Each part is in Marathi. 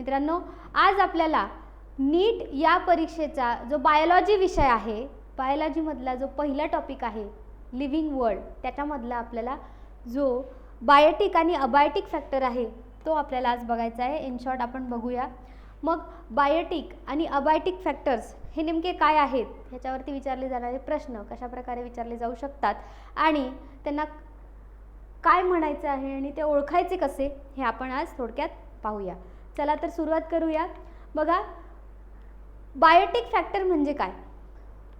मित्रांनो आज आपल्याला नीट या परीक्षेचा जो बायोलॉजी विषय आहे बायोलॉजीमधला जो पहिला टॉपिक आहे लिव्हिंग वर्ल्ड त्याच्यामधला आपल्याला जो बायोटिक आणि अबायोटिक फॅक्टर आहे तो आपल्याला आज बघायचा आहे. इन शॉर्ट आपण बघूया. मग बायोटिक आणि अबायोटिक फॅक्टर्स हे नेमके काय आहेत? ह्याच्यावरती विचारले जाणारे प्रश्न कशाप्रकारे विचारले जाऊ शकतात? आणि त्यांना काय म्हणायचं आहे आणि ते ओळखायचे कसे हे आपण आज थोडक्यात पाहूया. चला तर सुरुवात करूया. बघा बायोटिक फॅक्टर म्हणजे काय?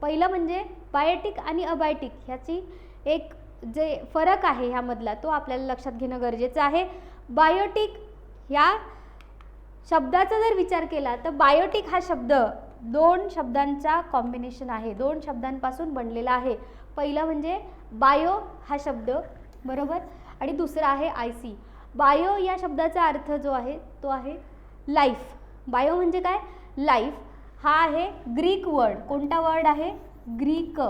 पहिलं म्हणजे बायोटिक आणि अबायोटिक ह्याची एक जे फरक आहे ह्यामधला तो आपल्याला लक्षात घेणं गरजेचं आहे. बायोटिक ह्या शब्दाचा जर विचार केला तर बायोटिक हा शब्द दोन शब्दांचा कॉम्बिनेशन आहे दोन शब्दांपासून बनलेला आहे. पहिलं म्हणजे बायो हा शब्द बरोबर? आणि दुसरा आहे आय सी बायो या शब्दाचा अर्थ जो आहे तो आहे लाईफ बायो म्हणजे काय? लाईफ हा आहे ग्रीक वर्ड कोणता वर्ड आहे? ग्रीक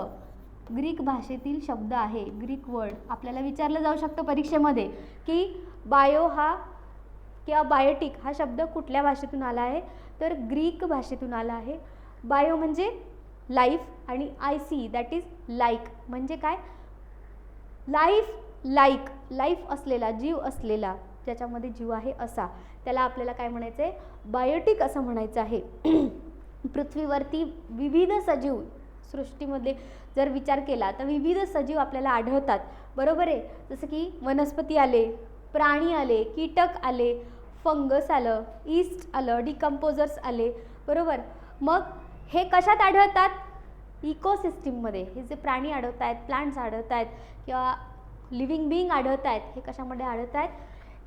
ग्रीक भाषेतील शब्द आहे. ग्रीक वर्ड आपल्याला विचारलं जाऊ शकतं परीक्षेमध्ये की बायो हा किंवा बायोटिक हा शब्द कुठल्या भाषेतून आला आहे? तर ग्रीक भाषेतून आला आहे. बायो म्हणजे लाईफ आणि I see that is like म्हणजे काय? लाईफ लाईक लाईफ असलेला जीव असलेला. ज्याच्यामध्ये जीव आहे असा. त्याला आपल्याला काय म्हणायचं आहे बायोटिक असं म्हणायचं आहे. पृथ्वीवरती विविध सजीव सृष्टीमध्ये जर विचार केला तर विविध सजीव आपल्याला आढळतात. बरोबर आहे? जसं की वनस्पती आले प्राणी आले कीटक आले फंगस आलं ईस्ट आलं डिकम्पोजर्स आले. बरोबर? मग हे कशात आढळतात? इकोसिस्टीममध्ये. हे जे प्राणी आढळत आहेत प्लांट्स आढळत आहेत किंवा लिव्हिंग बिईंग आढळत आहेत हे कशामध्ये आढळत आहेत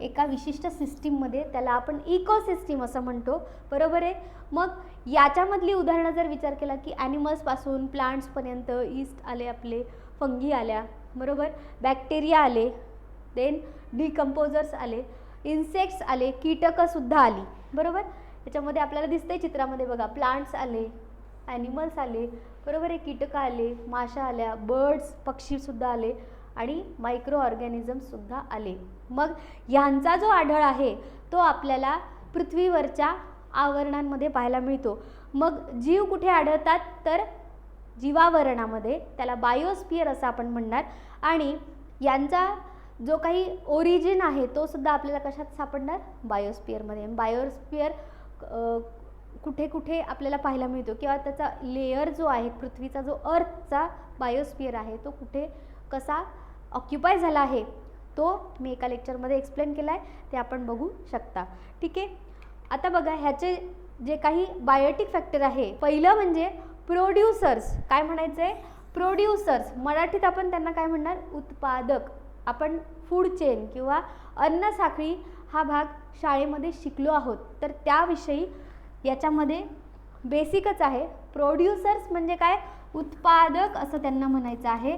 एका विशिष्ट सिस्टीममध्ये त्याला आपण इकोसिस्टीम असं म्हणतो. बरोबर आहे? मग याच्यामधली उदाहरणं जर विचार केला की ॲनिमल्सपासून प्लांट्सपर्यंत ईस्ट आले आपले फंगी आल्या बरोबर? बॅक्टेरिया आले देन डिकम्पोजर्स आले इन्सेक्ट्स आले कीटकंसुद्धा आली बरोबर? याच्यामध्ये आपल्याला दिसतंय चित्रामध्ये बघा प्लांट्स आले ॲनिमल्स आले बरोबर आहे? कीटकं आले माशा आल्या बर्ड्स पक्षीसुद्धा आले. आणि मायक्रो ऑर्गॅनिझम्ससुद्धा आले. मग ह्यांचा जो आढळ आहे तो आपल्याला पृथ्वीवरच्या आवरणांमध्ये पाहायला मिळतो. मग जीव कुठे आढळतात? तर जीवावरणामध्ये त्याला बायोस्पियर असं आपण म्हणणार. आणि यांचा जो काही ओरिजिन आहे तो सुद्धा आपल्याला कशात सापडणार? बायोस्पियरमध्ये बायोस्पियर कुठे कुठे आपल्याला पाहायला मिळतो. किंवा त्याचा लेअर जो आहे पृथ्वीचा जो अर्थचा बायोस्पियर आहे तो कुठे कसा ऑक्युपाय झाला आहे तो मी एका लेक्चरमध्ये एक्सप्लेन केला आहे ते आपण बघू शकता. ठीक आहे? आता बघा ह्याचे जे काही बायोटिक फॅक्टर आहे पहिलं म्हणजे प्रोड्युसर्स काय म्हणायचं आहे प्रोड्युसर्स मराठीत आपण त्यांना काय म्हणणार? उत्पादक. आपण फूड चेन किंवा अन्न साखळी हा भाग शाळेमध्ये शिकलो आहोत. तर त्याविषयी याच्यामध्ये बेसिकच आहे. प्रोड्युसर्स म्हणजे काय? उत्पादक असं त्यांना म्हणायचं आहे.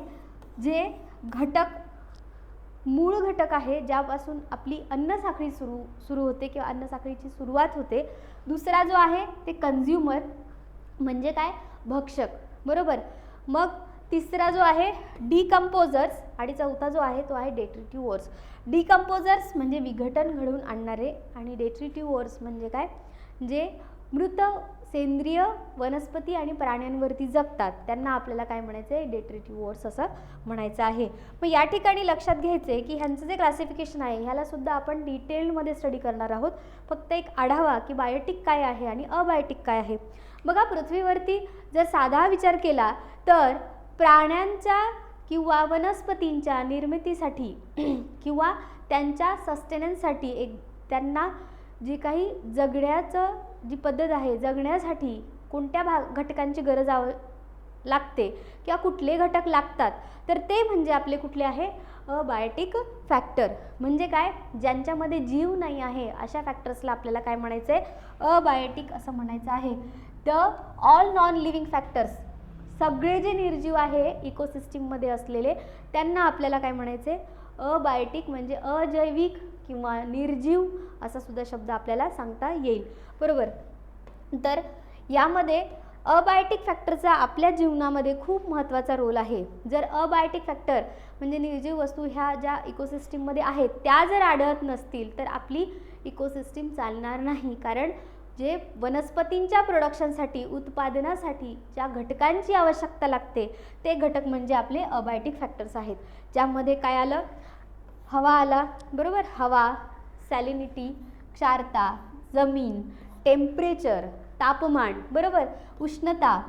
जे घटक मूळ घटक आहे ज्यापासून आपली अन्नसाखळी सुरू सुरू होते किंवा अन्नसाखळीची सुरुवात होते दुसरा जो आहे ते कन्झ्युमर म्हणजे काय? भक्षक. बरोबर? मग तिसरा जो आहे डिकम्पोजर्स आणि चौथा जो आहे तो आहे डेट्रिटिव्हर्स डिकम्पोजर्स म्हणजे विघटन घडवून आणणारे आणि डेट्रिटिव्हर्स म्हणजे काय? जे मृत सेंद्रिय वनस्पती आणि प्राण्यांवरती जगतात. त्यांना आपल्याला काय म्हणायचं आहे? डेट्रिटिव्हर्स असं म्हणायचं आहे. मग या ठिकाणी लक्षात घ्यायचं आहे की ह्यांचं जे क्लासिफिकेशन आहे ह्यालासुद्धा आपण डिटेलमध्ये स्टडी करणार आहोत. फक्त एक आढावा की बायोटिक काय आहे आणि अबायोटिक काय आहे. बघा पृथ्वीवरती जर साधा विचार केला तर प्राण्यांच्या किंवा वनस्पतींच्या निर्मितीसाठी किंवा त्यांच्या सस्टेनन्ससाठी एक त्यांना जी काही जगण्याचं जी पद्धत आहे जगण्यासाठी कोणत्या भाग घटकांची गरज आव लागते किंवा कुठले घटक लागतात तर ते म्हणजे आपले कुठले आहे? Abiotic factor. म्हणजे काय? ज्यांच्यामध्ये जीव नाही आहे अशा फॅक्टर्सला आपल्याला काय म्हणायचं आहे अबायोटिक असं म्हणायचं आहे. The all non living factors. सगळे जे निर्जीव आहे इकोसिस्टीममध्ये असलेले त्यांना आपल्याला काय म्हणायचे अबायोटिक म्हणजे अजैविक किंवा निर्जीव असा सुद्धा शब्द आपल्याला सांगता येईल. बरोबर. तर यामध्ये अबायोटिक फॅक्टरचा आपल्या जीवनामध्ये खूप महत्त्वाचा रोल आहे. जर अबायोटिक फॅक्टर म्हणजे निर्जीव वस्तू ह्या ज्या इकोसिस्टीममध्ये आहेत त्या जर आढळत नसतील तर आपली इकोसिस्टीम चालणार नाही. कारण जे वनस्पतींच्या प्रोडक्शनसाठी उत्पादनासाठी ज्या घटकांची आवश्यकता लागते ते घटक म्हणजे आपले अबायोटिक फॅक्टर्स आहेत. ज्यामध्ये काय आलं? हवा आला. बरोबर? हवा सॅलिनिटी क्षारता जमीन टेम्परेचर तापमान बरोबर? उष्णता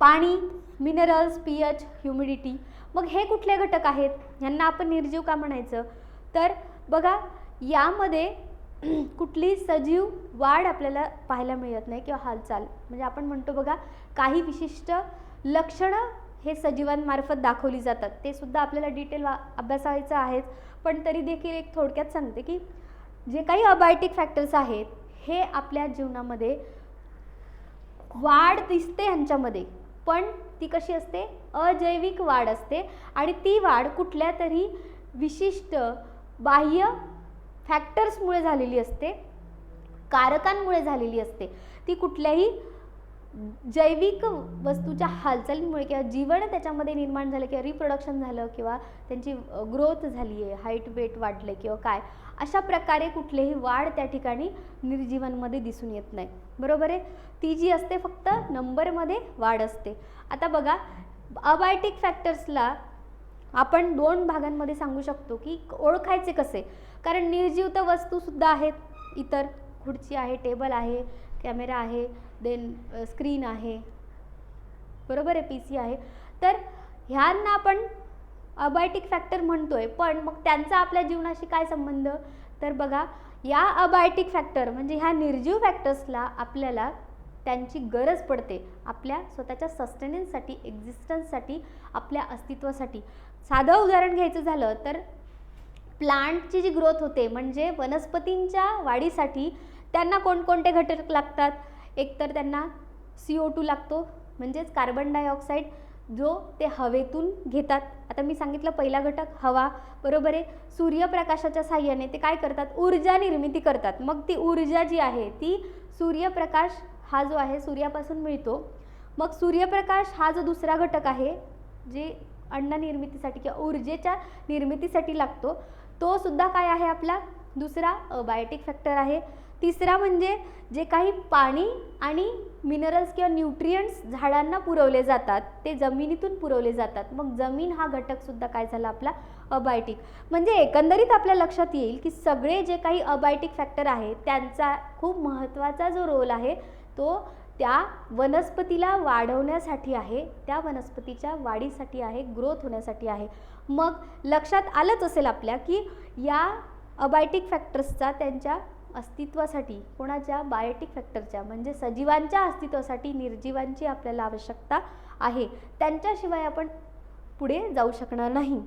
पाणी मिनरल्स पी एच ह्युमिडिटी मग हे कुठले घटक आहेत? ह्यांना आपण निर्जीव का म्हणायचं? तर बघा यामध्ये कुठली सजीव वाढ आपल्याला पाहायला मिळत नाही किंवा हालचाल. म्हणजे आपण म्हणतो बघा काही विशिष्ट लक्षणं हे सजीवांमार्फत दाखवली जातात. ते सुद्धा आपल्याला डिटेल वा अभ्यासायचं आहेच पण तरी देखील एक थोडक्यात सांगते की जे काही अबायोटिक फॅक्टर्स आहेत हे आपल्या जीवनामध्ये वाढ दिसते ह्यांच्यामध्ये. पण ती कशी असते? अजैविक वाढ असते आणि ती वाढ कुठल्या तरी विशिष्ट बाह्य फॅक्टर्समुळे झालेली असते कारकांमुळे झालेली असते. ती कुठल्याही जैविक वस्तूच्या हालचालींमुळे किंवा जीवन त्याच्यामध्ये निर्माण झालं किंवा रिप्रोडक्शन झालं किंवा त्यांची ग्रोथ झाली आहे हाईट वेट वाढले किंवा काय अशा प्रकारे कुठलेही वाढ त्या ठिकाणी निर्जीवांमध्ये दिसून येत नाही. बरोबर आहे? ती जी असते फक्त नंबरमध्ये वाढ असते. आता बघा अबायोटिक फॅक्टर्सला आपण दोन भागांमध्ये सांगू शकतो की ओळखायचे कसे? कारण निर्जीव तर वस्तूसुद्धा आहेत. इतर खुर्ची आहे टेबल आहे कॅमेरा आहे देन स्क्रीन आहे. बरोबर आहे पी सी आहे. तर ह्यांना आपण अबायोटिक फॅक्टर म्हणतो आहे पण मग त्यांचा आपल्या जीवनाशी काय संबंध? तर बघा या अबायोटिक फॅक्टर म्हणजे ह्या निर्जीव फॅक्टर्सला आपल्याला त्यांची गरज पडते आपल्या स्वतःच्या सस्टेनन्ससाठी एक्झिस्टन्ससाठी आपल्या अस्तित्वासाठी. साधं उदाहरण घ्यायचं झालं तर प्लांटची जी ग्रोथ होते म्हणजे वनस्पतींच्या वाढीसाठी त्यांना कोणकोणते घटक लागतात? एकतर त्यांना सी ओ टू लागतो म्हणजेच कार्बन डायऑक्साईड जो ते हवेतून घेतात. आता मी सांगितलं पहिला घटक हवा. बरोबर आहे? सूर्यप्रकाशाच्या साह्याने ते काय करतात? ऊर्जा निर्मिती करतात. मग ती ऊर्जा जी आहे ती सूर्यप्रकाश हा जो आहे सूर्यापासून मिळतो. मग सूर्यप्रकाश हा जो दुसरा घटक आहे जे अन्न निर्मितीसाठी किंवा ऊर्जेच्या निर्मितीसाठी लागतो तो सुद्धा काय आहे आपला? दुसरा बायोटिक फॅक्टर आहे. तिसरा म्हणजे जे काही पाणी आणि मिनरल्स किंवा न्यूट्रियंट्स झाडांना पुरवले जातात ते जमिनीतून पुरवले जातात. मग जमीन हा घटकसुद्धा काय झाला आपला? अबायोटिक म्हणजे एकंदरीत आपल्या लक्षात येईल की सगळे जे काही अबायोटिक फॅक्टर आहे त्यांचा खूप महत्त्वाचा जो रोल आहे तो त्या वनस्पतीला वाढवण्यासाठी आहे त्या वनस्पतीच्या वाढीसाठी आहे ग्रोथ होण्यासाठी आहे. मग लक्षात आलंच असेल आपल्या की या अबायोटिक फॅक्टर्सचा त्यांच्या अस्तित्वासाठी कोणाच्या बायोटिक फॅक्टरच्या म्हणजे सजीवांच्या अस्तित्वासाठी निर्जीवांची आपल्याला आवश्यकता आहे. त्यांच्याशिवाय आपण पुढे जाऊ शकणार नाही.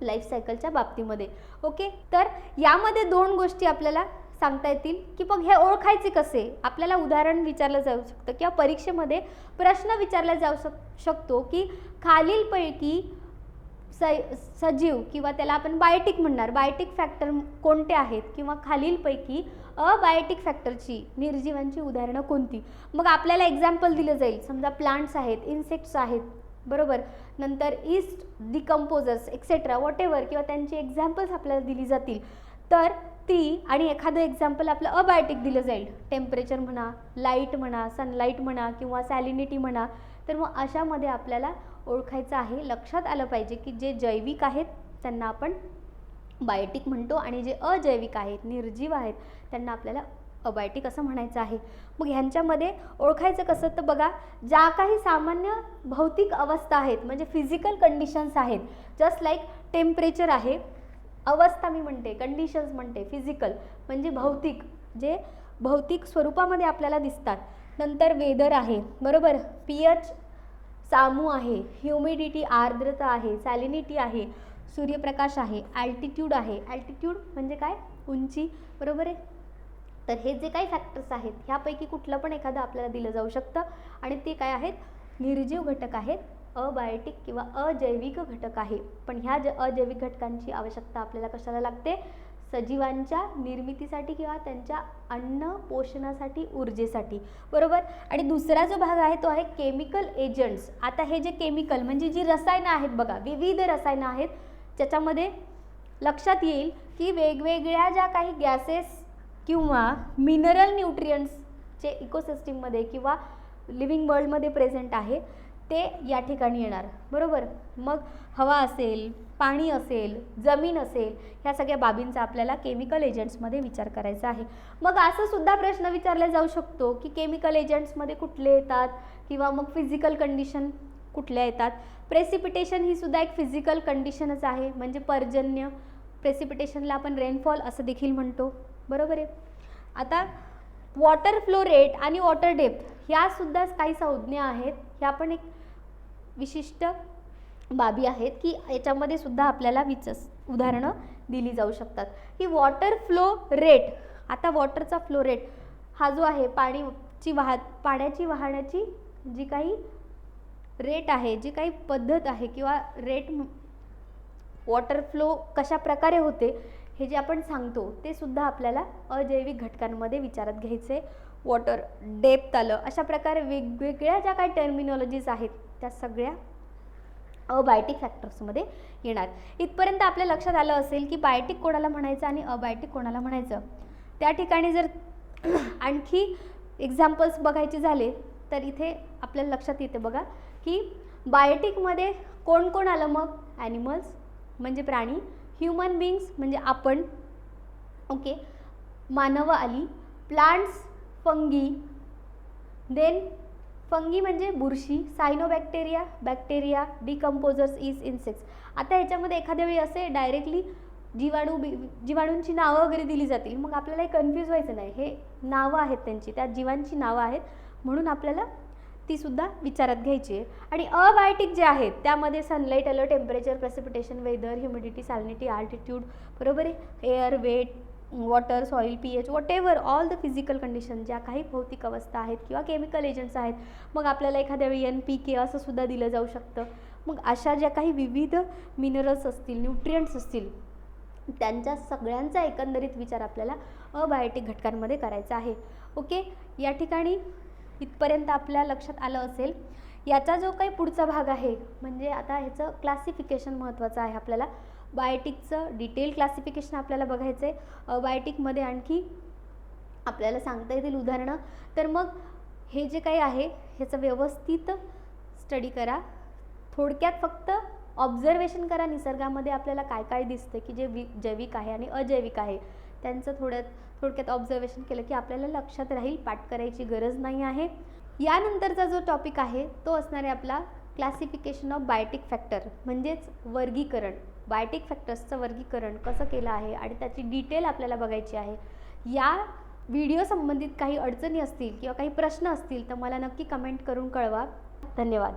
लाईफ सायकलच्या बाबतीमध्ये. ओके तर यामध्ये दोन गोष्टी आपल्याला सांगता येतील. की मग हे ओळखायचे कसे? आपल्याला उदाहरण विचारलं जाऊ शकतं किंवा परीक्षेमध्ये प्रश्न विचारला जाऊ शक शकतो की खालीलपैकी स सजीव किंवा त्याला आपण बायोटिक म्हणणार. बायोटिक फॅक्टर कोणते आहेत? किंवा खालीलपैकी अबायोटिक फॅक्टरची निर्जीवांची उदाहरणं कोणती? मग आपल्याला एक्झाम्पल दिलं जाईल. समजा प्लांट्स आहेत इन्सेक्ट्स आहेत बरोबर? नंतर yeast decomposers etcetera whatever किंवा त्यांची एक्झाम्पल्स आपल्याला दिली जातील. तर ती आणि एखादं एक्झाम्पल आपलं अबायोटिक दिलं जाईल. टेम्परेचर म्हणा लाइट म्हणा सनलाईट म्हणा किंवा सॅलिनिटी म्हणा. तर मग अशामध्ये आपल्याला ओळखायचं आहे. लक्षात आलं पाहिजे की जे जैविक आहेत त्यांना आपण बायोटिक म्हणतो आणि जे अजैविक आहेत निर्जीव आहेत त्यांना आपल्याला अबायोटिक असं म्हणायचं आहे. मग ह्यांच्यामध्ये ओळखायचं कसं? तर बघा ज्या काही सामान्य भौतिक अवस्था आहेत म्हणजे फिजिकल कंडिशन्स आहेत जस्ट लाईक टेम्परेचर आहे अवस्था मी म्हणते कंडिशन्स म्हणते फिजिकल म्हणजे भौतिक जे भौतिक स्वरूपामध्ये आपल्याला दिसतात. नंतर वेदर आहे बरोबर? पी एच सामू आहे ह्युमिडिटी आर्द्रता आहे सॅलिनिटी आहे सूर्यप्रकाश आहे ॲल्टिट्यूड आहे. ॲल्टिट्यूड म्हणजे काय? उंची. बरोबर आहे? तर हे जे काही फॅक्टर्स आहेत ह्यापैकी कुठलं पण एखादं आपल्याला दिलं जाऊ शकतं. आणि ते काय आहेत? निर्जीव घटक आहेत. अबायोटिक किंवा अजैविक घटक आहे. पण ह्या ज अजैविक घटकांची आवश्यकता आपल्याला कशाला लागते? सजीवांच्या निर्मितीसाठी किंवा त्यांच्या अन्न पोषणासाठी ऊर्जेसाठी. बरोबर? आणि दुसरा जो भाग आहे तो आहे केमिकल एजंट्स आता हे जे केमिकल म्हणजे जी रसायनं आहेत बघा विविध रसायनं आहेत ज्याच्यामध्ये लक्षात येईल की वेगवेगळ्या ज्या काही गॅसेस किंवा मिनरल न्यूट्रियंट्स जे इकोसिस्टीममध्ये किंवा लिव्हिंग वर्ल्डमध्ये प्रेझेंट आहे ते या ठिकाणी येणार. बरोबर? मग हवा असेल पाणी असेल जमीन असेल ह्या सगळ्या बाबींचा आपल्याला केमिकल एजंट्समध्ये विचार करायचा आहे. मग असं सुद्धा प्रश्न विचारला जाऊ शकतो की केमिकल एजंट्समध्ये कुठले येतात किंवा मग फिजिकल कंडिशन कुठल्या येतात? प्रेसिपिटेशन ही सुद्धा एक फिजिकल कंडिशनच आहे. म्हणजे पर्जन्य. प्रेसिपिटेशनला आपण रेनफॉल असं देखील म्हणतो. बरोबर आहे? आता वॉटर फ्लो रेट आणि वॉटर डेप्थ ह्यासुद्धा काही संज्ञा आहेत. ह्या पण एक विशिष्ट बाबी आहेत की याच्यामध्ये सुद्धा आपल्याला विचस उदाहरणं दिली जाऊ शकतात. की वॉटर फ्लो रेट आता वॉटरचा फ्लो रेट हा जो आहे पाणीची वाह पाण्याची वाहण्याची जी काही रेट आहे जी काही पद्धत आहे किंवा रेट वॉटर फ्लो कशा प्रकारे होते हे जे आपण सांगतो ते सुद्धा आपल्याला अजैविक घटकांमध्ये विचारात घ्यायचे. वॉटर डेप्थ आलं अशा प्रकारे वेगवेगळ्या ज्या काही टर्मिनॉलॉजीज आहेत त्या सगळ्या अबायोटिक फॅक्टर्समध्ये येणार. इथपर्यंत आपल्या लक्षात आलं असेल की बायोटिक कोणाला म्हणायचं आणि अबायोटिक कोणाला म्हणायचं? त्या ठिकाणी जर आणखी एक्झाम्पल्स बघायचे झाले तर इथे आपल्याला लक्षात येते बघा की बायोटिकमध्ये कोण कोण आलं मग? ॲनिमल्स म्हणजे प्राणी ह्युमन बिंग्स म्हणजे आपण. ओके मानवं आली प्लांट्स फंगी देन फंगी म्हणजे बुरशी cyanobacteria bacteria decomposers is insects आता याच्यामध्ये एखाद्या वेळी असे डायरेक्टली जीवाणू बी जीवाणूंची नावं वगैरे दिली जातील. मग आपल्याला हे कन्फ्यूज व्हायचं नाही. हे नावं आहेत त्यांची. त्या जीवांची नावं आहेत. म्हणून आपल्याला ती सुद्धा विचारात घ्यायची आहे. आणि अबायोटिक जे आहेत त्यामध्ये सनलाईट आलं temperature precipitation weather humidity salinity altitude बरोबर आहे? Air wet water soil P H whatever all the physical condition ज्या काही भौतिक अवस्था आहेत किंवा केमिकल एजंट्स आहेत मग आपल्याला एखाद्या वेळी एन पी के असं सुद्धा दिलं जाऊ शकतं. मग अशा ज्या काही विविध मिनरल्स असतील न्यूट्रियंट्स असतील त्यांच्या सगळ्यांचा एकंदरीत विचार आपल्याला अबायोटिक घटकांमध्ये करायचा आहे. ओके या ठिकाणी इथपर्यंत आपल्या लक्षात आलं असेल. याचा जो काही पुढचा भाग आहे म्हणजे आता ह्याचं क्लासिफिकेशन महत्त्वाचं आहे आपल्याला. बायोटिकचं डिटेल क्लासिफिकेशन आपल्याला बघायचं आहे बायोटिकमध्ये आणखी आपल्याला सांगता येतील उदाहरणं. तर मग हे जे काही आहे ह्याचं व्यवस्थित स्टडी करा. थोडक्यात फक्त ऑब्झर्वेशन करा निसर्गामध्ये आपल्याला काय काय दिसतं की जे वि जैविक आहे आणि अजैविक आहे. त्यांचं थोड्यात थोडक्यात ऑब्झर्वेशन केलं की आपल्याला लक्षात राहील पाठ करायची गरज नाही आहे. यानंतरचा जो टॉपिक आहे तो असणार आहे आपला क्लासिफिकेशन ऑफ बायोटिक फॅक्टर म्हणजेच वर्गीकरण. बायोटिक फॅक्टर्सचं वर्गीकरण कसं केलं आहे आणि त्याची डिटेल आपल्याला बघायची आहे. या व्हिडिओ संबंधित काही अडचणी असतील किंवा काही प्रश्न असतील तर मला नक्की कमेंट करून कळवा. धन्यवाद.